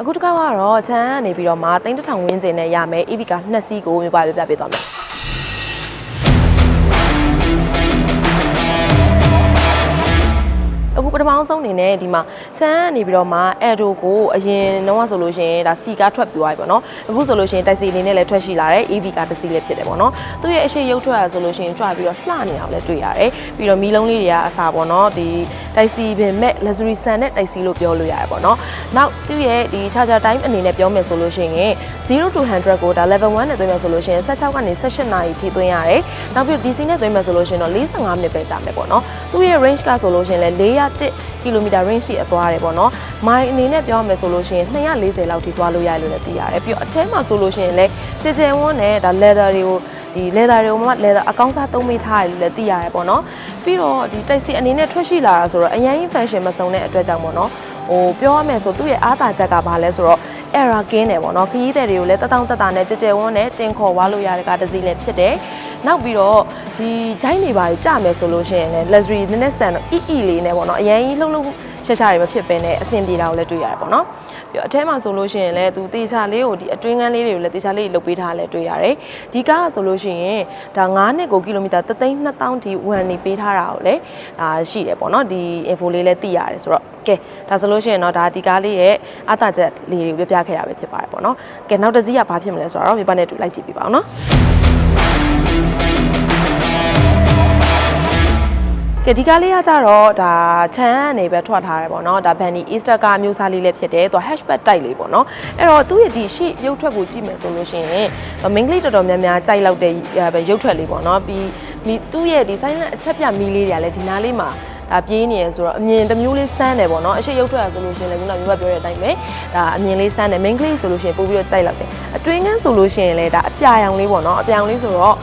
အခုတစ်ခါကတော့ချမ်းကနေပြီးတော့မှတိန်းတစ်ထောင်ဝင်းကျင်နဲ့ရမယ် EV ကနှစ်စီးကိုမြပါပြပြပေးသွားမယ်အခုပထမဆုံးအနေနဲ့ဒီမှာချမ်းကနေပြီးတော့မှအဲဒိုကိုအရင်တော့ဆိုလို့ရှိရင်ဒါစီကားထွက်ပြီးသွားပြီပေါ့နော်အခုဆိုလို့ရှိရင်တိုက်စီအနေနဲ့လည်းထွက်ရှိလာတယ် EV ကတစ်စီးလည်းဖြစ်တယ်ပေါ့နော်သူ့ရဲ့အရှိရုပ်ထွက်ရဆိုလို့ရှိရင်ကြွပြီးတော့လှနေအောင်လည်းတွေ့ရတယ်ပြီးတော့မီးလုံးလေးတွေကအစားပေါ့နော်ဒီတိုက်စီပင်မဲ့ luxury sun နဲ့တိုက်စီလို့ပြောလို့ရတယ်ပေါ့နော် နောက်သူ့ရဲ့ဒီ charger time အနေနဲ့ပြောမယ်ဆိုလို့ရှိရင်0 to 100ကိုဒါ level 1နဲ့သွင်းမယ်ဆိုလို့ရှိရင်16ကနေ18နာရီထိသွင်းရတယ်နောက်ပြီး DC နဲ့သွင်းမယ်ဆိုလို့ရှိရင်တော့45မိနစ်ပဲကြာမယ်ပေါ့နော်သူ့ရဲ့ range ကဆိုလို့ရှိရင်လည်း401ကီလိုမီတာ range ရှိအသွားတယ်ပေါ့နော်မိုင်အနေနဲ့ပြောမယ်ဆိုလို့ရှိရင်240လောက်ထိသွားလို့ရတယ်လို့လည်းသိရတယ်ပြီးတော့အထဲမှာဆိုလို့ရှိရင်လည်းကြကြဝန်းနဲ့ဒါ leather တွေကိုဒီ leather တွေကိုမှ leather အကောင်းစားသုံးမိထားတယ်လို့လည်းသိရတယ်ပေါ့နော်ပြီးတော့ဒီတိုက်စီအနေနဲ့ထွက်ရှိလာတာဆိုတော့အရင် fashion မစုံတဲ့အတွက်ကြောင့်ပေါ့နော် ဟိုပြောရမယ်ဆိုသူ့ရဲ့အားသာချက်ကဘာလဲဆိုတော့ error ကင်းတယ်ပေါ့နော်ခရီးသည်တွေကိုလည်းတတောင်းတတာနဲ့ကြကြဝန်းနဲ့တင်ခေါ်သွားလို့ရတဲ့ကတစ်စီးလည်းဖြစ်တယ်နောက်ပြီးတော့ဒီဂျိုင်းတွေပါကြမယ်ဆိုလို့ရှိရင်လည်း luxury နည်းနည်းဆန်တော့ EE လေးနဲ့ပေါ့နော်အရင်ကြီးလှုပ်လှုပ် ရှာရှာတွေမဖြစ်ပဲနဲ့အဆင်ပြေတာကိုလည်းတွေ့ရတယ်ပေါ့နော်ပြီးတော့အထဲမှာဆိုလို့ရှိရင်လည်းသူတေချာလေးကိုဒီအတွင်းကန်းလေးတွေကိုလည်းတေချာလေးလုတ်ပေးထားလည်းတွေ့ရတယ်ဒီကားကဆိုလို့ရှိရင်ဒါ9နှစ်ကိုကီလိုမီတာ3,200ဒီဝန်နေပေးထားတာကိုလည်းဒါရှိတယ်ပေါ့နော်ဒီ info လေးလည်းသိရတယ်ဆိုတော့ကဲဒါဆိုလို့ရှိရင်တော့ဒါဒီကားလေးရဲ့အသာချက်လေးတွေကိုပြပြခဲ့တာပဲဖြစ်ပါတယ်ပေါ့နော်ကဲနောက်တစ်စီးကဘာဖြစ်မလဲဆိုတော့မြေပနဲ့တူလိုက်ကြည့်ပြပါအောင်နော် ကဲဒီကားလေးကကြတော့ဒါချမ်းကနေပဲထွက်ထားတယ်ပေါ့နော်ဒါဘန်နီ Easter ကားမျိုးစားလေးလည်းဖြစ်တယ်သူ hatchback တိုက်လေးပေါ့နော်အဲ့တော့သူ့ရဲ့ဒီရှေ့ရုပ်ထွက်ကိုကြည့်မယ်ဆိုလို့ရှိရင်မင်းကလေးတော်တော်များများကြိုက်လောက်တဲ့ရုပ်ထွက်လေးပေါ့နော်ပြီးမိသူ့ရဲ့ဒီ silent အချက်ပြမီးလေးတွေကလည်းဒီနားလေးမှာဒါပြေးနေရဆိုတော့အမြင်တစ်မျိုးလေးစမ်းတယ်ပေါ့နော်အရှိရုပ်ထွက်ရဆိုလို့ရှိရင်လည်းခုနကမျိုးကပြောတဲ့အတိုင်းပဲဒါအမြင်လေးစမ်းတယ် main ကလေးဆိုလို့ရှိရင်ပို့ပြီးတော့ကြိုက်လောက်တယ်အတွင်းကန်းဆိုလို့ရှိရင်လည်းဒါအပြာရောင်လေးပေါ့နော်အပြာရောင်လေးဆိုတော့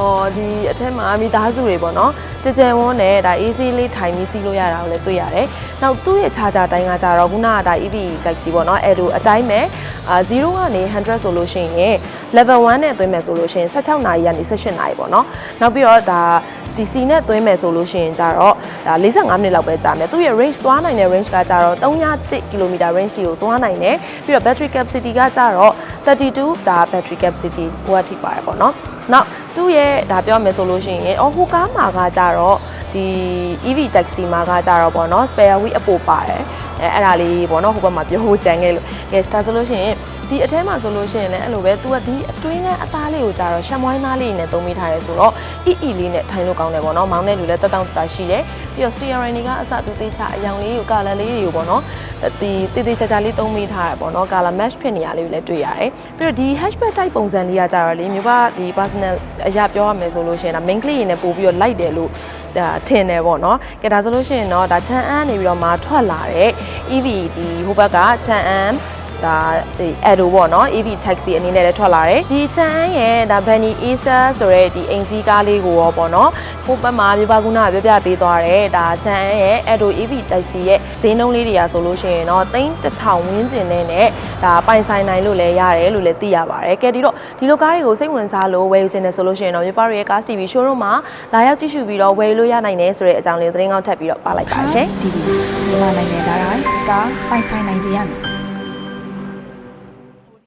အော်ဒီအထက်မှာမိသားစုတွေပေါ့နော်ကြကြဝန်းနဲ့ဒါ AC လေးထိုင်ပြီးစီးလို့ရတာကိုလည်းတွေ့ရတယ်။နောက်သူ့ရဲ့ charger တိုင်းကကြတော့ခုနကဒါ EV Galaxy ပေါ့နော်အဲ့လိုအတိုင်းပဲအာ0ကနေ100ဆိုလို့ရှိရင် level 1နဲ့သွင်းမယ်ဆိုလို့ရှိရင်16နာရီကနေ18နာရီပေါ့နော်။နောက်ပြီးတော့ဒါ DC နဲ့သွင်းမယ်ဆိုလို့ရှိရင်ကြတော့ဒါ45မိနစ်လောက်ပဲကြာမယ်သူရဲ့ range သွားနိုင်တဲ့ range ကကြတော့300 km range တီကိုသွားနိုင်တယ်ပြီးတော့ battery capacity ကကြတော့32ဒါ battery capacity ဟိုအထိပါတယ်ပေါ့နော် နောက်သူ့ရဲ့ဒါပြောမယ်ဆိုလို့ရှိရင်အော်ဟိုကားမှာကကြတော့ဒီ EV taxi မှာကကြတော့ပေါ့နော် spare wheel အပိုပါတယ်အဲအဲ့ဒါလေးပေါ့နော်ဟိုဘက်မှာပြောဖို့ကြံခဲ့လို့ကဲဒါဆိုလို့ရှိရင်ဒီအထဲမှာဆိုလို့ရှိရင်လည်းအဲ့လိုပဲ तू ကဒီအတွင်းကအသားလေးကိုကြာတော့ရှမ်ဝိုင်းသားလေးနဲ့သုံးမိထားရဲဆိုတော့ EE လေးနဲ့ထိုင်လို့ကောင်းတယ်ပေါ့နော်မောင်းတဲ့လူလည်းတက်တောင့်တတာရှိတယ်ပြီးတော့ steering တွေကအစသူသေးချအယောင်လေးကို color လေးတွေကိုပေါ့နော် ဒီတေးသေးချာချာလေးသုံးမိထားရပေါ့နော် color match ဖြစ်နေရလေးကိုလည်းတွေ့ရတယ်ပြီးတော့ဒီ hatchback type ပုံစံလေးကကြာတော့လေမြို့ကဒီ personal အရာပြောရမယ်ဆိုလို့ရှိရင်ဒါ main ကလေးရင်းနဲ့ပို့ပြီးတော့လိုက်တယ်လို့ဒါထင်တယ်ပေါ့နော်ကဲဒါဆိုလို့ရှိရင်တော့ဒါချန်အန်းနေပြီးတော့မှထွက်လာတဲ့ EV ဒီဟိုဘက်ကချန်အန်း ဒါဒီ Edo ပေါ့နော် EV taxi အနေနဲ့လည်းထွက်လာတယ်ဒီချန်ရဲ့ဒါ Bunny Easter ဆိုရဲဒီအိမ်စီးကားလေးကိုရောပေါ့နော်ဟိုဘက်မှာပြပကုနာပြပြပေးသွားတယ်ဒါချန်ရဲ့ Edo EV taxi ရဲ့ဈေးနှုန်းလေးတွေကဆိုလို့ရှိရင်တော့သိန်းတစ်ထောင်ဝန်းကျင်နဲ့နဲ့ဒါပိုင်ဆိုင်နိုင်လို့လည်းရတယ်လို့လည်းသိရပါတယ်ကဲဒီတော့ဒီလိုကားတွေကိုစိတ်ဝင်စားလို့ဝယ်ယူခြင်းနဲ့ဆိုလို့ရှိရင်တော့ပြပရဲ့ Cars TV showroom မှာလာရောက်ကြည့်ရှုပြီးတော့ဝယ်လို့ရနိုင်တယ်ဆိုတဲ့အကြောင်းလေးသတင်းကောင်းထပ်ပြီးတော့ပါလိုက်ပါရှင်ဒီမြန်မာနိုင်ငံသားတိုင်းကားပိုင်ဆိုင်နိုင်စေရမည်